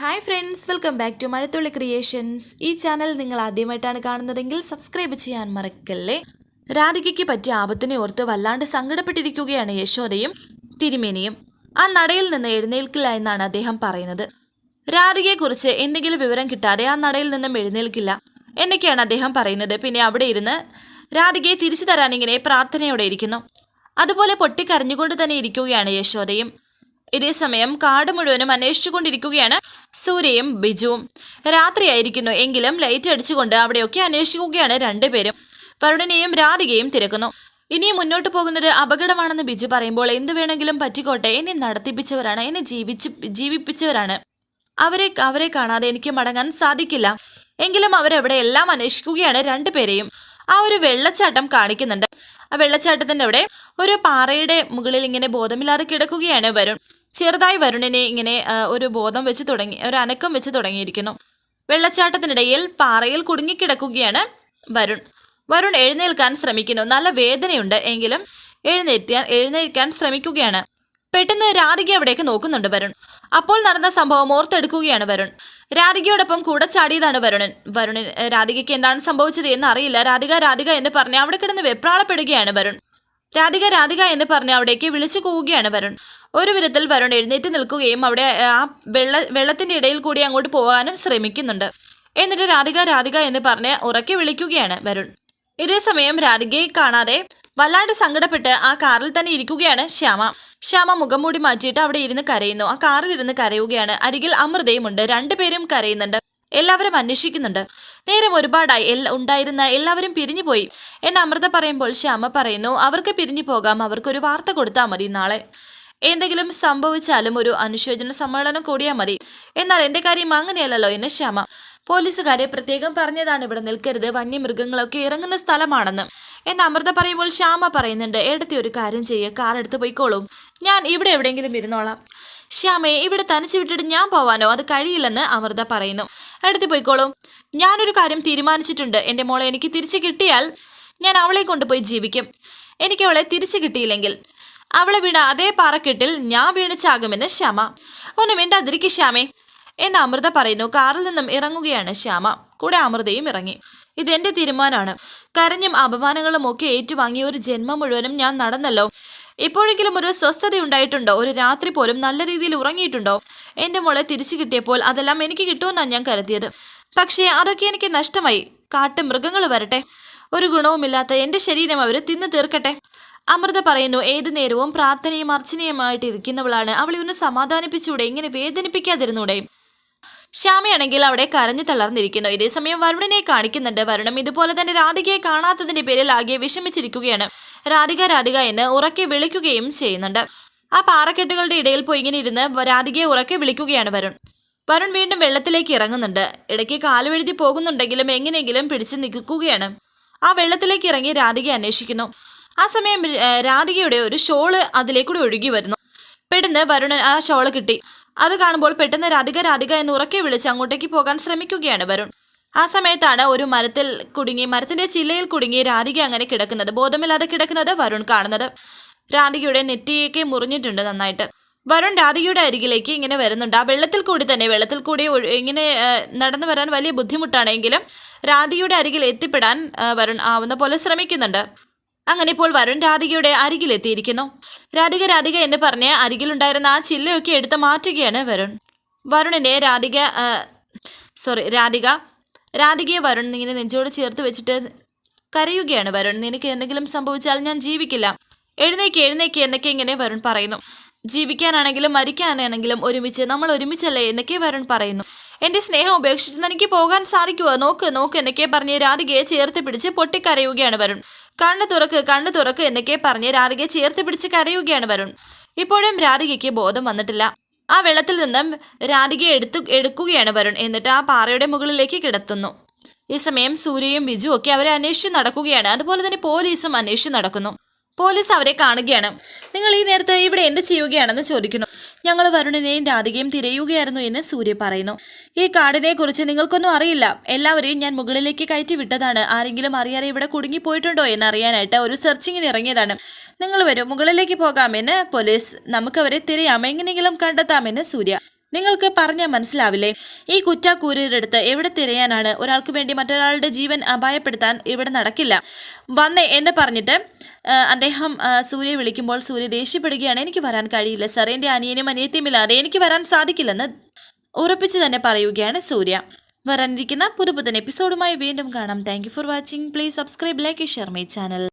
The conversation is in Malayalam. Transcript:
Hi friends welcome back to Mazhathulli creations ഈ ചാനൽ നിങ്ങൾ ആദ്യമായിട്ടാണ് കാണുന്നതെങ്കിൽ സബ്സ്ക്രൈബ് ചെയ്യാൻ മറക്കല്ലേ? രാധികയ്ക്ക് പറ്റിയ ആപത്തിനെ ഓർത്ത് വല്ലാണ്ട് സങ്കടപ്പെട്ടിരിക്കുകയാണ് യശോദയും തിരുമേനിയും. ആ നടയിൽ നിന്ന് എഴുന്നേൽക്കില്ല എന്നാണ് അദ്ദേഹം പറയുന്നത്. രാധികയെക്കുറിച്ച് എന്തെങ്കിലും വിവരം കിട്ടാതെ ആ നടയിൽ നിന്നും എഴുന്നേൽക്കില്ല എന്നൊക്കെയാണ് അദ്ദേഹം പറയുന്നത്. പിന്നെ അവിടെ ഇരുന്ന് രാധികയെ തിരിച്ചു തരാൻ ഇങ്ങനെ പ്രാർത്ഥനയോടെ ഇരിക്കുന്നു. അതുപോലെ പൊട്ടിക്കരഞ്ഞുകൊണ്ട് തന്നെ ഇരിക്കുകയാണ് യശോദയും. ഇതേസമയം കാട് മുഴുവനും അന്വേഷിച്ചുകൊണ്ടിരിക്കുകയാണ് സൂര്യയും ബിജുവും. രാത്രിയായിരിക്കുന്നു. എങ്കിലും ലൈറ്റ് അടിച്ചുകൊണ്ട് അവിടെയൊക്കെ അന്വേഷിക്കുകയാണ് രണ്ടുപേരും. വരുണനെയും രാധികയും തിരക്കുന്നു. ഇനി മുന്നോട്ട് പോകുന്നത് അപകടമാണെന്ന് ബിജു പറയുമ്പോൾ എന്ത് വേണമെങ്കിലും പറ്റിക്കോട്ടെ. എന്നെ നടത്തിപ്പിച്ചവരാണ്. എന്നെ ജീവിച്ച് ജീവിപ്പിച്ചവരാണ്. അവരെ അവരെ കാണാതെ എനിക്ക് മടങ്ങാൻ സാധിക്കില്ല. എങ്കിലും അവരവിടെ എല്ലാം അന്വേഷിക്കുകയാണ് രണ്ടുപേരെയും. ആ ഒരു വെള്ളച്ചാട്ടം കാണിക്കുന്നുണ്ട്. ആ വെള്ളച്ചാട്ടത്തിന്റെ അവിടെ ഒരു പാറയുടെ മുകളിൽ ഇങ്ങനെ ബോധമില്ലാതെ കിടക്കുകയാണ് വരുൺ. ചെറുതായി വരുണിനെ ഇങ്ങനെ ഒരു ബോധം വെച്ച് തുടങ്ങി ഒരു അനക്കം വെച്ച് തുടങ്ങിയിരിക്കുന്നു. വെള്ളച്ചാട്ടത്തിനിടയിൽ പാറയിൽ കുടുങ്ങിക്കിടക്കുകയാണ് വരുൺ. വരുൺ എഴുന്നേൽക്കാൻ ശ്രമിക്കുന്നു. നല്ല വേദനയുണ്ട് എങ്കിലും എഴുന്നേറ്റാൻ എഴുന്നേൽക്കാൻ ശ്രമിക്കുകയാണ്. പെട്ടെന്ന് രാധിക അവിടേക്ക് നോക്കുന്നുണ്ട് വരുൺ. അപ്പോൾ നടന്ന സംഭവം ഓർത്തെടുക്കുകയാണ് വരുൺ. രാധികയോടൊപ്പം കൂടെ ചാടിയതാണ് വരുണൻ. വരുണൻ രാധികയ്ക്ക് എന്താണ് സംഭവിച്ചത് എന്ന് അറിയില്ല. രാധിക രാധിക എന്ന് പറഞ്ഞ് അവിടെ കിടന്ന് വെപ്രാളപ്പെടുകയാണ് വരുൺ. രാധിക രാധിക എന്ന് പറഞ്ഞ് അവിടേക്ക് വിളിച്ചു കൂവുകയാണ് വരുൺ. ഒരു വിധത്തിൽ വരുൺ എഴുന്നേറ്റ് നിൽക്കുകയും അവിടെ ആ വെള്ള വെള്ളത്തിന്റെ ഇടയിൽ കൂടി അങ്ങോട്ട് പോകാനും ശ്രമിക്കുന്നുണ്ട്. എന്നിട്ട് രാധിക രാധിക എന്ന് പറഞ്ഞ് ഉറക്കെ വിളിക്കുകയാണ് വരുൺ. ഇതേ സമയം രാധികയെ കാണാതെ വല്ലാണ്ട് സങ്കടപ്പെട്ട് ആ കാറിൽ തന്നെ ഇരിക്കുകയാണ് ശ്യാമ. ശ്യാമ മുഖം മൂടി മാറ്റിയിട്ട് അവിടെ ഇരുന്ന് കരയുന്നു. ആ കാറിൽ ഇരുന്ന് കരയുകയാണ്. അരികിൽ അമൃതയും ഉണ്ട്. രണ്ടുപേരും കരയുന്നുണ്ട്. എല്ലാവരും അന്വേഷിക്കുന്നുണ്ട്. നേരം ഒരുപാടായി. എല്ലാ ഉണ്ടായിരുന്ന എല്ലാവരും പിരിഞ്ഞു പോയി. എന്നെ അമൃത പറയുമ്പോൾ ശ്യാമ പറയുന്നു അവർക്ക് പിരിഞ്ഞു പോകാം. അവർക്കൊരു വാർത്ത കൊടുത്താൽ മതി നാളെ. എന്തെങ്കിലും സംഭവിച്ചാലും ഒരു അനുശോചന സമ്മേളനം കൂടിയാൽ മതി. എന്നാൽ എന്റെ കാര്യം അങ്ങനെയല്ലല്ലോ എന്ന് ശ്യാമ പോലീസുകാരെ പ്രത്യേകം പറഞ്ഞതാണ് ഇവിടെ നിൽക്കരുത് വന്യമൃഗങ്ങളൊക്കെ ഇറങ്ങുന്ന സ്ഥലമാണെന്ന്. എന്ന് അമൃത പറയുമ്പോൾ ശ്യാമ പറയുന്നുണ്ട് എടുത്തി ഒരു കാര്യം ചെയ്യുക കാർ എടുത്ത് പോയിക്കോളും. ഞാൻ ഇവിടെ എവിടെയെങ്കിലും ഇരുന്നോളാം. ശ്യാമയെ ഇവിടെ തനിച്ച് വിട്ടിട്ട് ഞാൻ പോവാനോ? അത് കഴിയില്ലെന്ന് അമൃത പറയുന്നു. എടുത്ത് പോയിക്കോളും. ഞാനൊരു കാര്യം തീരുമാനിച്ചിട്ടുണ്ട്. എന്റെ മോളെ എനിക്ക് തിരിച്ചു കിട്ടിയാൽ ഞാൻ അവളെ കൊണ്ടുപോയി ജീവിക്കും. എനിക്ക് അവളെ തിരിച്ചു കിട്ടിയില്ലെങ്കിൽ അവളെ വീണ അതേ പാറക്കെട്ടിൽ ഞാൻ വീണിച്ചാകുമെന്ന് ശ്യാമ. ഒന്ന് മിണ്ടാതിരിക്കും ശ്യാമേ എന്ന് അമൃത പറയുന്നു. കാറിൽ നിന്നും ഇറങ്ങുകയാണ് ശ്യാമ. കൂടെ അമൃതയും ഇറങ്ങി. ഇതെന്റെ തീരുമാനമാണ്. കരഞ്ഞും അപമാനങ്ങളും ഒക്കെ ഏറ്റുവാങ്ങിയ ഒരു ജന്മം മുഴുവനും ഞാൻ നടന്നല്ലോ. ഇപ്പോഴെങ്കിലും ഒരു സ്വസ്ഥത ഉണ്ടായിട്ടുണ്ടോ? ഒരു രാത്രി പോലും നല്ല രീതിയിൽ ഉറങ്ങിയിട്ടുണ്ടോ? എന്റെ മോളെ തിരിച്ചു കിട്ടിയപ്പോൾ അതെല്ലാം എനിക്ക് കിട്ടുമെന്നാണ് ഞാൻ കരുതിയത്. പക്ഷേ അതൊക്കെ എനിക്ക് നഷ്ടമായി. കാട്ട് മൃഗങ്ങൾ വരട്ടെ. ഒരു ഗുണവുമില്ലാത്ത എന്റെ ശരീരം അവർ തിന്നു തീർക്കട്ടെ. അമൃത പറയുന്നു ഏതു നേരവും പ്രാർത്ഥനയും അർച്ചനയുമായിട്ട് ഇരിക്കുന്നവളാണ് അവളെ ഒന്ന് സമാധാനിപ്പിച്ചൂടെ ഇങ്ങനെ വേദനിപ്പിക്കാതിരുന്നൂടെ? ശ്യാമയാണെങ്കിൽ അവിടെ കരഞ്ഞു തളർന്നിരിക്കുന്നു. ഇതേസമയം വരുണനെ കാണിക്കുന്നുണ്ട്. വരുണം ഇതുപോലെ തന്നെ രാധികയെ കാണാത്തതിന്റെ പേരിൽ ആകെ വിഷമിച്ചിരിക്കുകയാണ്. രാധിക രാധിക എന്ന് ഉറക്കെ വിളിക്കുകയും ചെയ്യുന്നുണ്ട്. ആ പാറക്കെട്ടുകളുടെ ഇടയിൽ പോയി ഇങ്ങനെ ഇരുന്ന് രാധികയെ ഉറക്കെ വിളിക്കുകയാണ് വരുൺ. വരുൺ വീണ്ടും വെള്ളത്തിലേക്ക് ഇറങ്ങുന്നുണ്ട്. ഇടയ്ക്ക് കാലുവെഴുതി പോകുന്നുണ്ടെങ്കിലും എങ്ങനെയെങ്കിലും പിടിച്ചു നിൽക്കുകയാണ്. ആ വെള്ളത്തിലേക്ക് ഇറങ്ങി രാധികയെ അന്വേഷിക്കുന്നു. ആ സമയം രാധികയുടെ ഒരു ഷോൾ അതിലേക്കൂടെ ഒഴുകി വരുന്നു. പെട്ടെന്ന് വരുണൻ ആ ഷോൾ കിട്ടി. അത് കാണുമ്പോൾ പെട്ടെന്ന് രാധിക രാധിക എന്ന് ഉറക്കെ വിളിച്ച് അങ്ങോട്ടേക്ക് പോകാൻ ശ്രമിക്കുകയാണ് വരുൺ. ആ സമയത്താണ് ഒരു മരത്തിൽ കുടുങ്ങി മരത്തിന്റെ ചില്ലയിൽ കുടുങ്ങി രാധിക അങ്ങനെ കിടക്കുന്നത്. ബോധമില്ലാതെ കിടക്കുന്നത് വരുൺ കാണുന്നത്. രാധികയുടെ നെറ്റിയൊക്കെ മുറിഞ്ഞിട്ടുണ്ട് നന്നായിട്ട്. വരുൺ രാധികയുടെ അരികിലേക്ക് ഇങ്ങനെ വരുന്നുണ്ട്. ആ വെള്ളത്തിൽ കൂടി തന്നെ വെള്ളത്തിൽ കൂടി ഇങ്ങനെ നടന്നു വരാൻ വലിയ ബുദ്ധിമുട്ടാണെങ്കിലും രാധികയുടെ അരികിൽ എത്തിപ്പെടാൻ വരുൺ ആവുന്ന പോലെ ശ്രമിക്കുന്നുണ്ട്. അങ്ങനെ ഇപ്പോൾ വരുൺ രാധികയുടെ അരികിലെത്തിയിരിക്കുന്നു രാധിക രാധിക എന്ന് പറഞ്ഞ് അരികിലുണ്ടായിരുന്ന ആ ചില്ലയൊക്കെ എടുത്ത് മാറ്റുകയാണ് വരുൺ. വരുണിനെ രാധിക സോറി രാധിക രാധികയെ വരുൺ ഇങ്ങനെ നെഞ്ചോട് ചേർത്ത് വെച്ചിട്ട് കരയുകയാണ്. വരുൺ നിനക്ക് എന്തെങ്കിലും സംഭവിച്ചാൽ ഞാൻ ജീവിക്കില്ല. എഴുന്നേക്ക് എഴുന്നേക്ക് എന്നൊക്കെ ഇങ്ങനെ വരുൺ പറയുന്നു. ജീവിക്കാനാണെങ്കിലും മരിക്കാനാണെങ്കിലും ഒരുമിച്ച് നമ്മൾ ഒരുമിച്ചല്ലേ എന്നൊക്കെ വരുൺ പറയുന്നു. എന്റെ സ്നേഹം ഉപേക്ഷിച്ച് എനിക്ക് പോകാൻ സാധിക്കുമോ നോക്ക് നോക്ക് എന്നൊക്കെ പറഞ്ഞ് രാധികയെ ചേർത്ത് പിടിച്ച് പൊട്ടിക്കരയുകയാണ് വരുൺ. കണ്ണ് തുറക്ക് കണ്ണു തുറക്ക് എന്നൊക്കെ പറഞ്ഞ് രാധികയെ ചേർത്ത് പിടിച്ച് കരയുകയാണ് വരുൺ. ഇപ്പോഴും രാധികയ്ക്ക് ബോധം വന്നിട്ടില്ല. ആ വെള്ളത്തിൽ നിന്നും രാധികയെ എടുത്തു എടുക്കുകയാണ് വരുൺ. എന്നിട്ട് ആ പാറയുടെ മുകളിലേക്ക് കിടത്തുന്നു. ഈ സമയം സൂര്യയും ബിജു ഒക്കെ അവരെ അന്വേഷിച്ച് നടക്കുകയാണ്. അതുപോലെ തന്നെ പോലീസും അന്വേഷിച്ച് നടക്കുന്നു. പോലീസ് അവരെ കാണുകയാണ്. നിങ്ങൾ ഈ നേരത്തെ ഇവിടെ എന്ത് ചെയ്യുകയാണെന്ന് ചോദിക്കുന്നു. ഞങ്ങൾ വരുണിനെയും രാധികയും തിരയുകയായിരുന്നു എന്ന് സൂര്യ പറയുന്നു. ഈ കാടിനെ കുറിച്ച് നിങ്ങൾക്കൊന്നും അറിയില്ല. എല്ലാവരെയും ഞാൻ മുകളിലേക്ക് കയറ്റി വിട്ടതാണ്. ആരെങ്കിലും അറിയാതെ ഇവിടെ കുടുങ്ങിപ്പോയിട്ടുണ്ടോ എന്ന് അറിയാനായിട്ട് ഒരു സെർച്ചിങ്ങിന് ഇറങ്ങിയതാണ്. നിങ്ങൾ വരും മുകളിലേക്ക് പോകാമെന്ന് പോലീസ് നമുക്കവരെ തിരയാം. എങ്ങനെയെങ്കിലും കണ്ടെത്താമെന്ന് സൂര്യ നിങ്ങൾക്ക് പറഞ്ഞാൽ മനസ്സിലാവില്ലേ? ഈ കുറ്റാക്കൂരിയുടെ അടുത്ത് എവിടെ തിരയാനാണ്? ഒരാൾക്ക് വേണ്ടി മറ്റൊരാളുടെ ജീവൻ അപായപ്പെടുത്താൻ ഇവിടെ നടക്കില്ല. വന്നേ എന്ന് പറഞ്ഞിട്ട് അദ്ദേഹം സൂര്യ വിളിക്കുമ്പോൾ സൂര്യ ദേഷ്യപ്പെടുകയാണ്. എനിക്ക് വരാൻ കഴിയില്ല സാർ. എന്റെ അനിയനും അനിയത്തിയുമില്ലാതെ എനിക്ക് വരാൻ സാധിക്കില്ലെന്ന് ഉറപ്പിച്ച് തന്നെ പറയുകയാണ് സൂര്യ. വരാനിരിക്കുന്ന പുതുപുതൻ എപ്പിസോഡുമായി വീണ്ടും കാണാം. Thank for watching please subscribe like share my channel